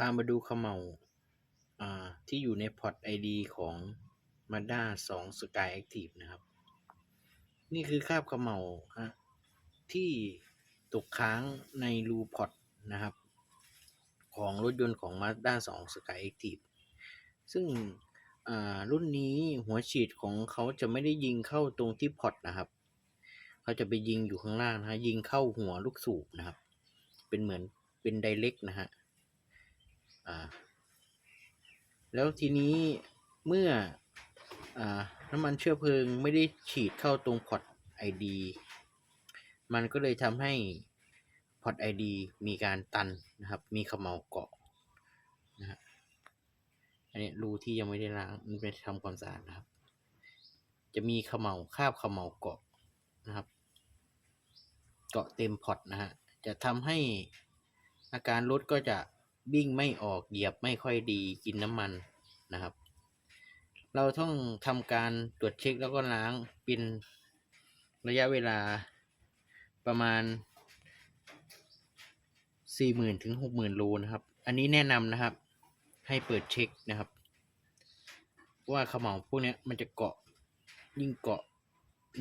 พามาดูเขม่าอ่าที่อยู่ในพอร์ต ID ของ Mazda 2 Sky Active นะครับ นี่คือคราบเขม่าฮะที่ตกค้างในรูพอร์ตนะครับ ของรถยนต์ของ Mazda 2 Sky Active ซึ่งรุ่นนี้หัวฉีดของเขาจะไม่ได้ยิงเข้าตรงที่พอร์ตนะครับเขาจะไปยิงอยู่ข้างล่างนะฮะยิงเข้าหัวลูกสูบนะครับ เป็นเหมือนเป็นไดเ c กนะฮะ อ่า แล้วทีนี้เมื่ออน้ำมันเชื้อเพลิงไม่ได้ฉีดเข้าตรงพอร์ต ID มันก็เลยทำให้พอร์ต ID มีการตันนะครับ มีเขม่าเกาะนะฮะอันนี้รูที่ยังไม่ได้ล้างไม่ได้ทำความสะอาดนะครับ จะมีเขม่าคาบเขม่าเกาะนะครับ เกาะเต็มพอร์ตนะฮะจะทำให้อาการรถก็จะ วิ่งไม่ออกเหยียบไม่ค่อยดีกินน้ำมันนะครับ เราต้องทำการตรวจเช็คแล้วก็ล้างเป็นระยะเวลาประมาณ 40,000ถึง60,000โลนะครับ อันนี้แนะนำนะครับ ให้เปิดเช็คนะครับ ว่าเขม่าพวกนี้มันจะเกาะยิ่งเกาะ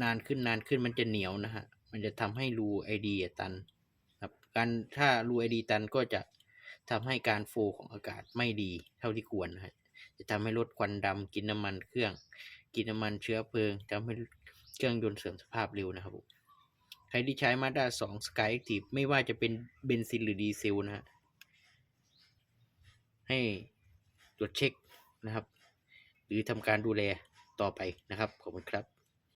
นานขึ้นนานขึ้นมันจะเหนียวนะฮะมันจะทำให้รูไอเดียตันครับการถ้ารูไอดีตันก็จะ ทำให้การโฟลของอากาศไม่ดีเท่าที่ควรนะฮะจะทำให้รถควันดำกินน้ำมันเครื่อง กินน้ำมันเชื้อเพลิงทำให้เครื่องยนต์เสื่อมสภาพเร็วนะครับผมใครที่ใช้ Mazda 2 Sky Active ไม่ว่าจะเป็นเบนซินหรือดีเซลนะฮะให้ตรวจเช็คนะครับ หรือทำการดูแลต่อไปนะครับ ขอบคุณครับ